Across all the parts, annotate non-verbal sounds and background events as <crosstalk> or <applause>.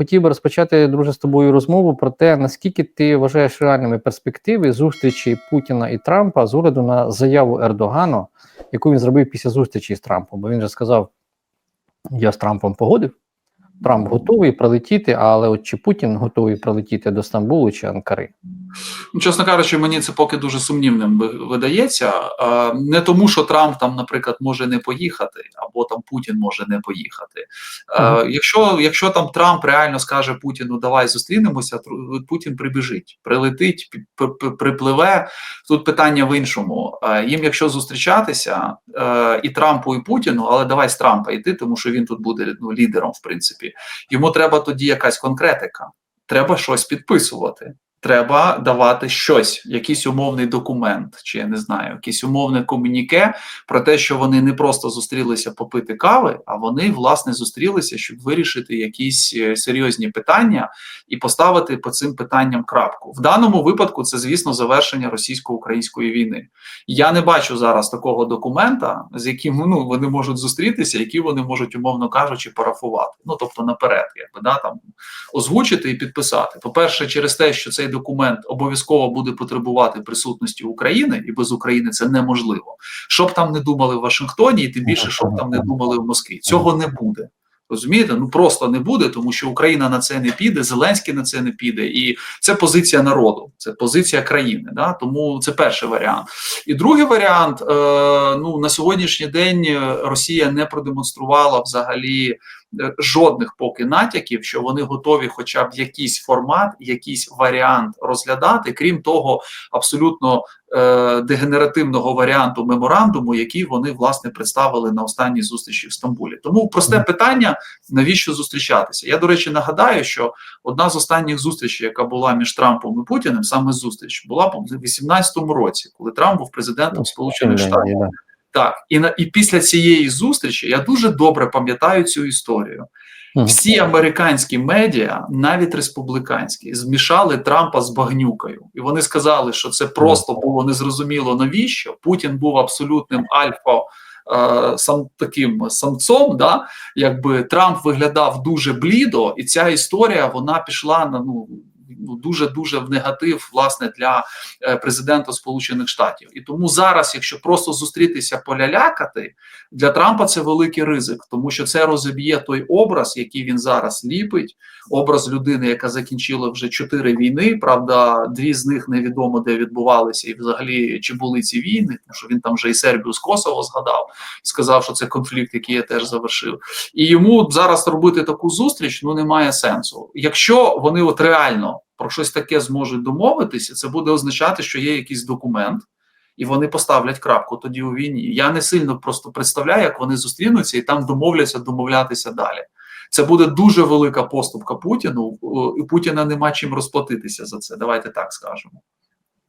хотів би розпочати, друже, з тобою розмову про те, наскільки ти вважаєш реальними перспективи зустрічі Путіна і Трампа з огляду на заяву Ердогану, яку він зробив після зустрічі з Трампом. Бо він же сказав: Я з Трампом погодив. Трамп готовий прилетіти, але от чи Путін готовий прилетіти до Стамбулу чи Анкари? Ну, чесно кажучи, мені це поки дуже сумнівним видається. Не тому, що Трамп там, наприклад, може не поїхати, або там Путін може не поїхати. Мгм. Якщо, якщо там Трамп реально скаже Путіну, давай зустрінемося, Путін прибіжить, прилетить, припливе. Тут питання в іншому. Їм, якщо зустрічатися і Трампу, і Путіну, але давай з Трампа йти, тому що він тут буде ну, лідером, в принципі. Йому треба тоді якась конкретика. Треба щось підписувати. Треба давати щось, якийсь умовний документ, чи я не знаю, якийсь умовне комуніке про те, що вони не просто зустрілися попити кави, а вони власне зустрілися, щоб вирішити якісь е, серйозні питання і поставити по цим питанням крапку. В даному випадку це, звісно, завершення російсько-української війни. Я не бачу зараз такого документа, з яким ну вони можуть зустрітися, які вони можуть, умовно кажучи, парафувати. Ну тобто наперед, якби да там озвучити і підписати. По-перше, через те, що цей документ обов'язково буде потребувати присутності України, і без України це неможливо. Щоб там не думали в Вашингтоні, і тим більше, щоб там не думали в Москві. Цього не буде. Розумієте, ну просто не буде, тому що Україна на це не піде, Зеленський на це не піде, і це позиція народу, це позиція країни. Да? Тому це перший варіант. І другий варіант: е, ну на сьогоднішній день Росія не продемонструвала взагалі жодних поки натяків, що вони готові, хоча б якийсь формат, якийсь варіант розглядати, крім того, абсолютно е, дегенеративного варіанту меморандуму, який вони власне представили на останній зустрічі в Стамбулі. Тому просте питання: навіщо зустрічатися? Я до речі нагадаю, що одна з останніх зустрічей, яка була між Трампом і Путіним, саме зустріч, була в 2018 році, коли Трамп був президентом Сполучених Штатів. Так, і на і після цієї зустрічі я дуже добре пам'ятаю цю історію. Всі американські медіа, навіть республіканські, змішали Трампа з багнюкою, і вони сказали, що це просто було незрозуміло навіщо. Путін був абсолютним альфа. е, Сам таким самцом, да, якби Трамп виглядав дуже блідо, і ця історія вона пішла на ну ну дуже дуже в негатив власне для е, президента Сполучених Штатів. І тому зараз, якщо просто зустрітися полялякати, для Трампа це великий ризик, тому що це розіб'є той образ, який він зараз ліпить. Образ людини, яка закінчила вже чотири війни. Правда, дві з них невідомо де відбувалися, і взагалі чи були ці війни, тому що він там вже і Сербію з Косово згадав, сказав, що це конфлікт, який я теж завершив. І йому зараз робити таку зустріч ну немає сенсу. Якщо вони от реально про щось таке зможуть домовитися, це буде означати, що є якийсь документ. І вони поставлять крапку тоді у війні. Я не сильно просто представляю, як вони зустрінуться і там домовляться домовлятися далі. Це буде дуже велика поступка Путіну, о, і Путіна нема чим розплатитися за це. Давайте так скажемо.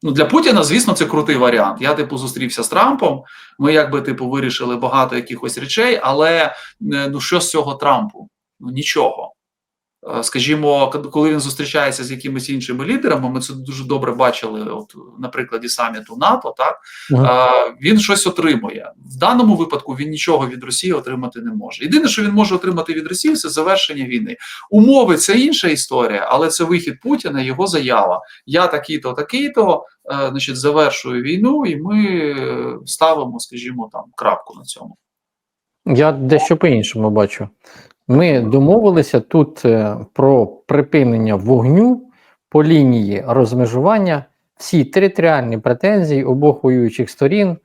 Ну для Путіна, звісно, це крутий варіант. Я типу зустрівся з Трампом. Ми якби типу вирішили багато якихось речей, але е, ну що з цього Трампу? Ну нічого. Е, Скажімо, коли він зустрічається з якимись іншими лідерами, ми це дуже добре бачили, от на прикладі саміту НАТО. Так е, він щось отримує в даному випадку. Він нічого від Росії отримати не може. Єдине, що він може отримати від Росії, це завершення війни. Умови це інша історія, але це вихід Путіна, його заява. Я такий-то, такий-то, е, значить, завершую війну, і ми ставимо, скажімо, там крапку на цьому. Я дещо по-іншому бачу. Ми домовилися тут е, про припинення вогню по лінії розмежування, всі територіальні претензії обох воюючих сторін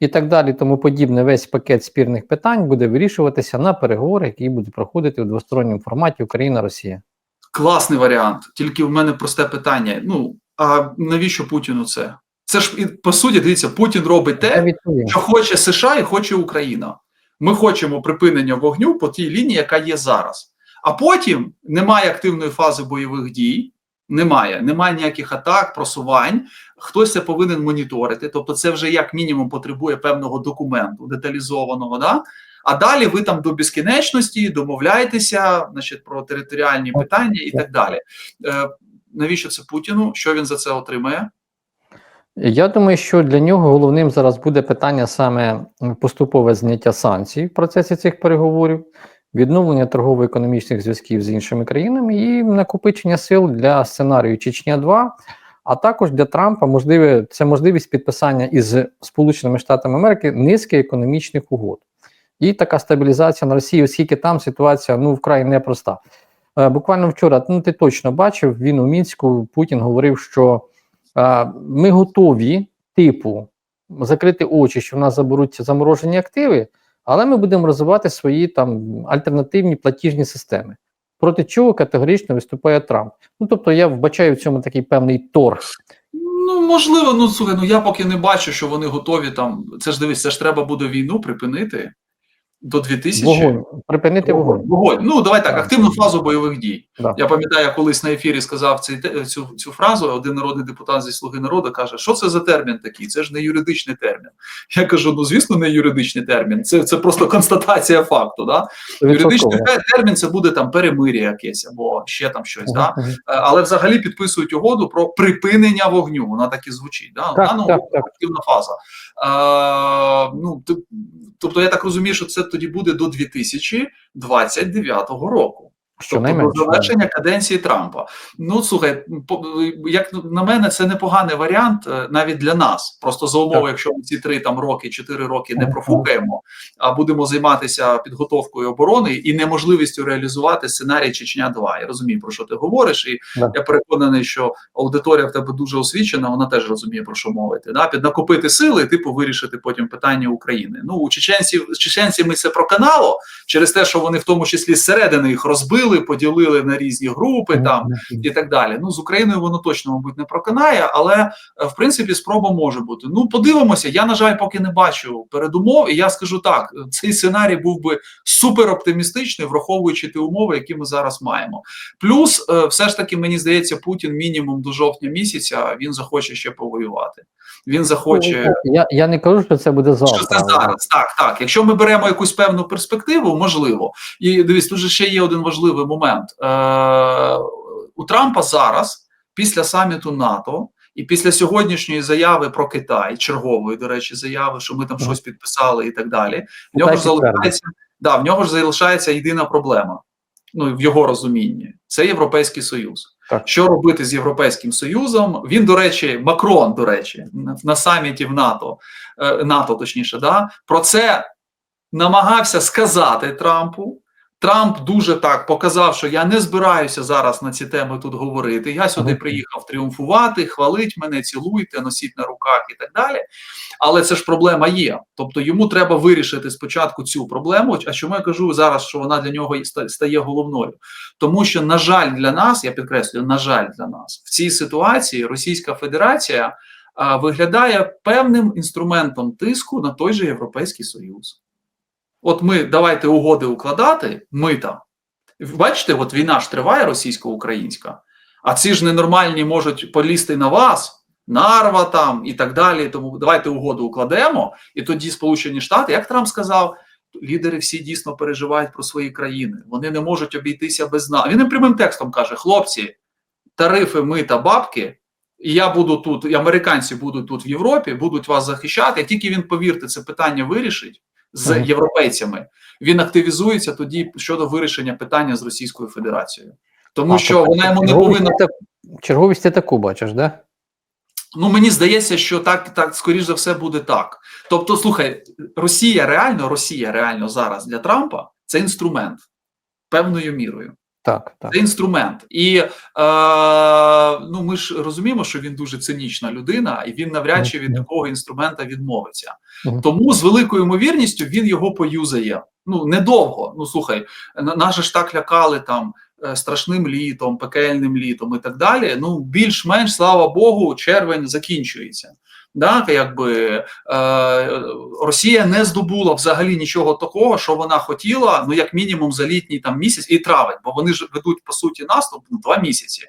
і так далі, тому подібне. Весь пакет спірних питань буде вирішуватися на переговорах, які будуть проходити у двосторонньому форматі Україна-Росія. Класний варіант. Тільки в мене просте питання: ну а навіщо Путіну це? Це ж по суті, дивіться, Путін робить те, що хоче США і хоче Україна. Ми хочемо припинення вогню по тій лінії, яка є зараз. А потім немає активної фази бойових дій, немає, немає ніяких атак, просувань. Хтось це повинен моніторити. Тобто, це вже як мінімум потребує певного документу деталізованого. Да? А далі ви там до безкінечності домовляєтеся, значить, про територіальні питання і так далі. Е, навіщо це Путіну? Що він за це отримає? Я думаю, що для нього головним зараз буде питання саме поступове зняття санкцій в процесі цих переговорів. відновлення торгово-економічних зв'язків з іншими країнами і накопичення сил для сценарію Чечня 2 а також для Трампа можливе це можливість підписання із Сполученими Штатами Америки низки економічних угод. І така стабілізація на Росії, оскільки там ситуація ну вкрай непроста. Е, буквально вчора, ну ти точно бачив, він у мінську Путін говорив, що ми готові, типу, закрити очі, що в нас заберуться заморожені активи, але ми будемо розвивати свої там альтернативні платіжні системи. Проти чого категорично виступає Трамп. Ну тобто я вбачаю в цьому такий певний торг. Ну, можливо, ну слухай, ну я поки не бачу, що вони готові там. Це ж дивись, це ж треба буде війну припинити до 2000. Вогонь, припинити вогонь. Вогонь. Ну, давай так, активну фазу бойових дій. Да. Я пам'ятаю, я колись на ефірі сказав цей, цю, цю фразу. Один народний депутат зі Слуги народу каже, що це за термін такий? Це ж не юридичний термін. Я кажу: ну звісно, не юридичний термін. Це, це просто констатація факту. Да? Юридичний термін це буде там перемир'я якесь або ще там щось. Да? Е, але взагалі підписують угоду про припинення вогню. Вона так і звучить. Да? Так, так, так. активна фаза. Е, ну, тобто, я так розумію, що це тоді буде до 2029 року. Тобто до завершення каденції Трампа. Ну слухай, як на мене, це непоганий варіант е, навіть для нас. Просто за умови, Так. якщо ми ці три там роки, чотири роки не профукаємо, а будемо займатися підготовкою оборони і неможливістю реалізувати сценарій Чечня 2 Я розумію, про що ти говориш, і Да. я переконаний, що аудиторія в тебе дуже освічена, вона теж розуміє про що мовити. Да? Піднакопити сили, типу вирішити потім питання України. Ну у чеченців з чеченцями це проканало через те, що вони в тому числі зсередини їх розбили, поділили на різні групи там і так далі. Ну з Україною воно точно, мабуть, не проканає, але е, в принципі спроба може бути. Ну, подивимося. Я на жаль, поки не бачу передумов, і я скажу так: цей сценарій був би супер оптимістичний, враховуючи ті умови, які ми зараз маємо. Плюс, е, все ж таки, мені здається, Путін мінімум до жовтня місяця він захоче ще повоювати. Він захоче. Я, я не кажу, що це буде завтра. Що це зараз? Так, так. Якщо ми беремо якусь певну перспективу, можливо. І дивись, тут же ще є один важливий момент. Е, у Трампа зараз, після саміту НАТО, і після сьогоднішньої заяви про Китай, чергової, до речі, заяви, що ми там щось підписали і так далі. В нього ж залишається, да, в нього ж залишається єдина проблема. Ну, в його розумінні, це Європейський Союз. Так. Що робити з Європейським Союзом? Він, до речі, Макрон, до речі, на, саміті в НАТО, е, НАТО, точніше, да, про це намагався сказати Трампу. Трамп дуже так показав, що я не збираюся зараз на ці теми тут говорити. Я сюди приїхав тріумфувати, хвалить мене, цілуйте, носіть на руках і так далі. Але це ж проблема є. Тобто йому треба вирішити спочатку цю проблему. А чому я кажу зараз, що вона для нього стає головною? Тому що, на жаль, для нас, я підкреслюю, на жаль, для нас в цій ситуації Російська Федерація а, виглядає певним інструментом тиску на той же Європейський Союз. От ми давайте угоди укладати, мита. Бачите, от війна ж триває російсько-українська, а ці ж ненормальні можуть полізти на вас, нарва там і так далі. Тому давайте угоду укладемо. І тоді Сполучені Штати, як Трамп сказав, лідери всі дійсно переживають про свої країни. Вони не можуть обійтися без нас. Він прямим текстом каже: хлопці, тарифи, мита, бабки. І я буду тут, і американці будуть тут в Європі, будуть вас захищати. Як тільки він, повірте, це питання вирішить з європейцями, він активізується тоді щодо вирішення питання з Російською Федерацією. Тому А, що тобто вона йому не повинна. та... Черговість ти таку бачиш, да? Ну мені здається, що так, так скоріш за все буде так. Тобто, слухай, Росія реально, Росія реально зараз для Трампа це інструмент певною мірою. Так, так. Це інструмент, і е, ну ми ж розуміємо, що він дуже цинічна людина, і він навряд чи від такого інструмента відмовиться. Тому з великою ймовірністю він його поюзає. Ну недовго. Ну слухай, на- нас ж так лякали там страшним літом, пекельним літом і так далі. Ну більш-менш слава Богу, червень закінчується. Да, якби е, Росія не здобула взагалі нічого такого, що вона хотіла, ну як мінімум за літній там місяць і травень, бо вони ж ведуть по суті наступ ну, два місяці.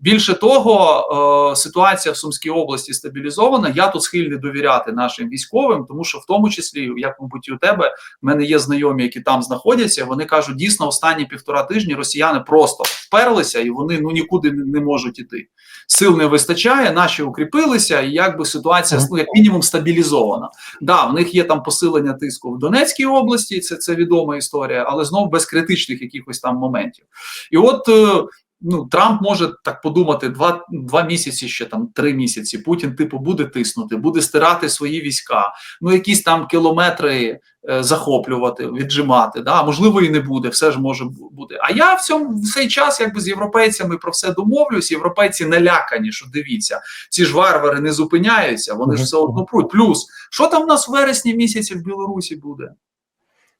Більше того, е, ситуація в Сумській області стабілізована. Я тут схильний довіряти нашим військовим, тому що в тому числі, як мабуть, і у тебе в мене є знайомі, які там знаходяться. Вони кажуть, дійсно останні півтора тижні росіяни просто вперлися і вони ну нікуди не можуть іти. Сил не вистачає, наші укріпилися, і якби ситуація. ну, як мінімум стабілізована. Да, в них є там посилення тиску в Донецькій області, це, це відома історія, але знову без критичних якихось там моментів. І от е, ну, Трамп може так подумати: два, два місяці, ще там три місяці. Путін, типу, буде тиснути, буде стирати свої війська, ну якісь там кілометри е, захоплювати, віджимати. Да? Можливо, і не буде, все ж може бути. А я в цьому в цей час якби з європейцями про все домовлюсь. Європейці налякані, що дивіться, ці ж варвари не зупиняються, вони ж все одно пруть. Плюс, що там в нас в вересні місяці в Білорусі буде?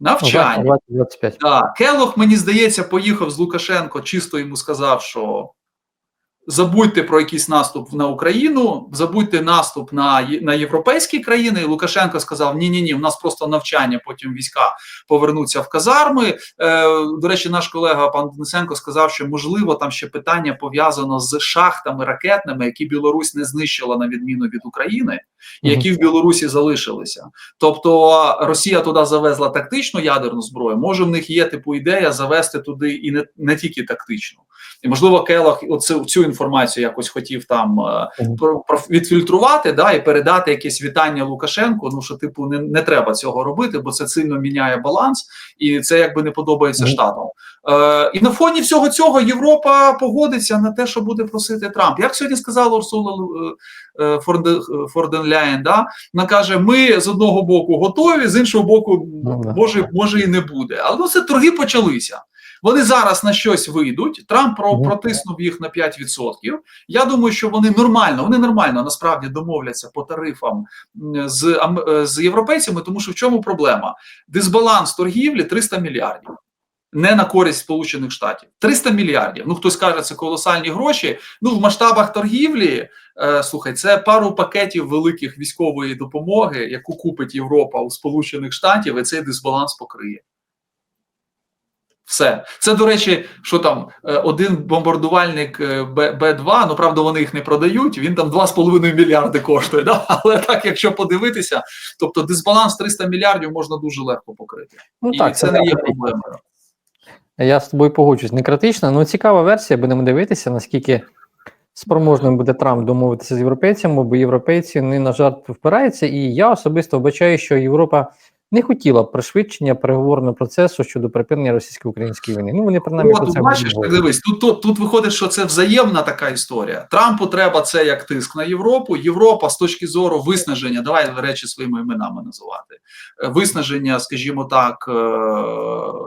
Навчання. 2025. Так, Келох, мені здається, поїхав з Лукашенко, чисто йому сказав, що забудьте про якийсь наступ на Україну, забудьте наступ на, на європейські країни. І Лукашенко сказав: ні, ні, ні, у нас просто навчання, потім війська повернуться в казарми. Е, до речі, наш колега пан Денисенко сказав, що можливо там ще питання пов'язано з шахтами ракетними, які Білорусь не знищила на відміну від України, які в Білорусі залишилися. Тобто Росія туди завезла тактичну ядерну зброю. Може, в них є типу ідея завести туди і не, не тільки тактичну. І можливо, Келах оцю цю інформацію якось хотів там е, про, відфільтрувати, да, і передати якесь вітання Лукашенку. Ну що, типу, не, не треба цього робити, бо це сильно міняє баланс, і це якби не подобається штатам. Е, і на фоні всього цього Європа погодиться на те, що буде просити Трамп. Як сьогодні сказала Урсула е, е, Форде- е, Форденляєн, да? вона каже: ми з одного боку готові, з іншого боку, Ну, може, може і не буде. Але ну, це торги почалися. Вони зараз на щось вийдуть. Трамп про, протиснув їх на 5%. Я думаю, що вони нормально, вони нормально насправді домовляться по тарифам з, з європейцями, тому що в чому проблема? Дисбаланс торгівлі 300 мільярдів. Не на користь Сполучених Штатів 300 мільярдів. Ну хтось каже, це колосальні гроші. Ну в масштабах торгівлі е, слухай, це пару пакетів великих військової допомоги, яку купить Європа у Сполучених Штатів, і цей дисбаланс покриє. Все. Це, до речі, що там е, один бомбардувальник е, Б- Б-2, ну правда, вони їх не продають. Він там 2,5 мільярди коштує. Да? <laughs> Але так, якщо подивитися, тобто дисбаланс 300 мільярдів можна дуже легко покрити. Ну І так, це не є проблемою. Я з тобою погоджуюсь, не критично, але цікава версія, будемо дивитися, наскільки спроможним буде Трамп домовитися з європейцями, бо європейці не на жарт впираються, і я особисто вбачаю, що Європа не хотіла пришвидшення переговорного процесу щодо припинення російсько-української війни. Ну вони принаймні про От, це бачиш, так дивись, тут, тут, тут виходить, що це взаємна така історія. Трампу треба це як тиск на Європу. Європа з точки зору виснаження, давай речі своїми іменами називати. е, Виснаження, скажімо так, е,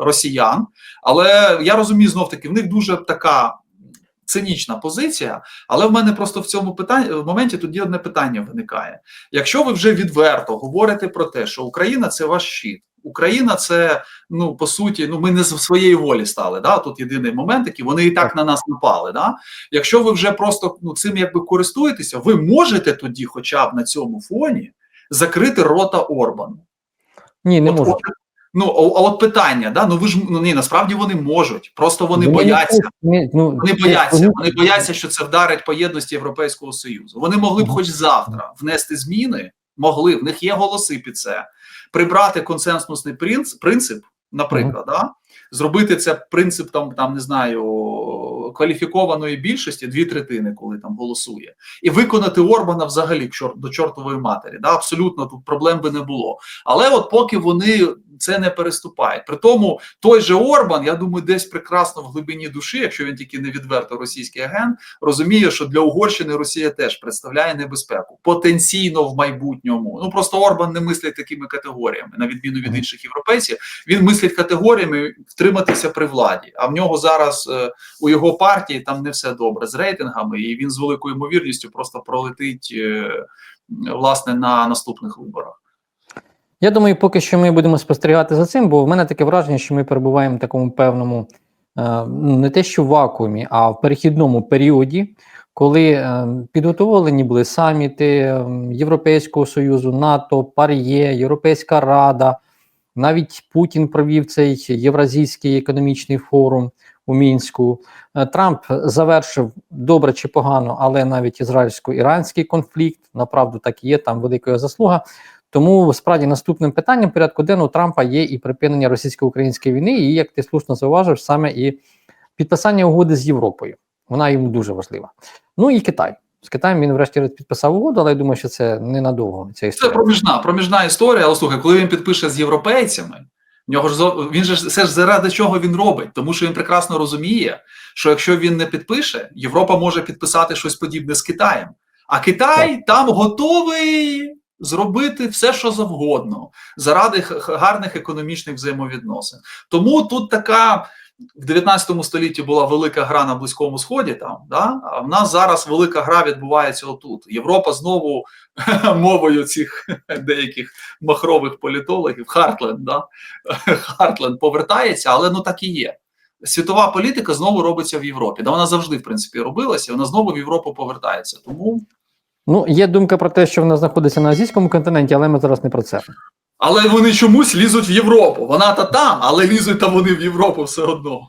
росіян. Але я розумію, знов таки, в них дуже така. Цинічна позиція, але в мене просто в цьому питанні в моменті тоді одне питання виникає. Якщо ви вже відверто говорите про те, що Україна це ваш щит, Україна це ну по суті, ну ми не з своєї волі стали. Да? Тут єдиний момент, який вони і так на нас напали. Да? Якщо ви вже просто ну цим якби користуєтеся, ви можете тоді, хоча б на цьому фоні, закрити рота Орбану. Ні, не от, Ну а, а от питання, да? ну ви ж ну ні, насправді вони можуть, просто вони не бояться. ні, ну, Вони бояться, вони бояться, що це вдарить по єдності Європейського Союзу. Вони могли б, хоч завтра, внести зміни, могли, в них є голоси під це, прибрати консенсусний принцип, принцип наприклад, да? зробити це принципом там, не знаю, кваліфікованої більшості, дві третини, коли там голосує, і виконати Орбана взагалі до чортової матері. Да? Абсолютно тут проблем би не було. Але от поки вони це не переступають. При тому той же Орбан, я думаю, десь прекрасно в глибині душі, якщо він тільки не відверто російський агент, розуміє, що для Угорщини Росія теж представляє небезпеку потенційно в майбутньому. Ну просто Орбан не мислить такими категоріями, на відміну від інших європейців. Він мислить категоріями втриматися при владі. А в нього зараз е, у його партії там не все добре з рейтингами, і він з великою ймовірністю просто пролетить е, власне на наступних виборах. Я думаю, поки що ми будемо спостерігати за цим, бо в мене таке враження, що ми перебуваємо в такому певному е, ну, не те, що в вакуумі, а в перехідному періоді, коли е, підготовлені були саміти е, Європейського Союзу, НАТО, ПАРЄ, Європейська Рада. Навіть Путін провів цей Євразійський економічний форум у мінську. Трамп завершив добре чи погано, але навіть ізраїльсько-іранський конфлікт направду так і є, там велика заслуга. Тому справді наступним питанням порядку денного Трампа є і припинення російсько-української війни, і як ти слушно зауважив, саме і підписання угоди з Європою. Вона йому дуже важлива. Ну і Китай. З Китаєм він врешті підписав угоду, але я думаю, що це ненадовго. Ця Це проміжна, проміжна історія. Але слухай, коли він підпише з європейцями, в нього ж він же це ж заради чого він робить, тому що він прекрасно розуміє, що якщо він не підпише, Європа може підписати щось подібне з Китаєм. А Китай там готовий зробити все, що завгодно, заради гарних економічних взаємовідносин. Тому тут така. В 19 столітті була велика гра на Близькому Сході, там да а в нас зараз велика гра відбувається отут. Європа знову <laughs> мовою цих <laughs> деяких махрових політологів, Хартленд, да? <laughs> Хартленд повертається, але ну так і є. Світова політика знову робиться в Європі. Да вона завжди, в принципі, робилася, вона знову в Європу повертається. Тому, Ну, є думка про те, що вона знаходиться на азійському континенті, але ми зараз не про це. але вони чомусь лізуть в Європу. Вона та там, але лізуть там вони в Європу все одно.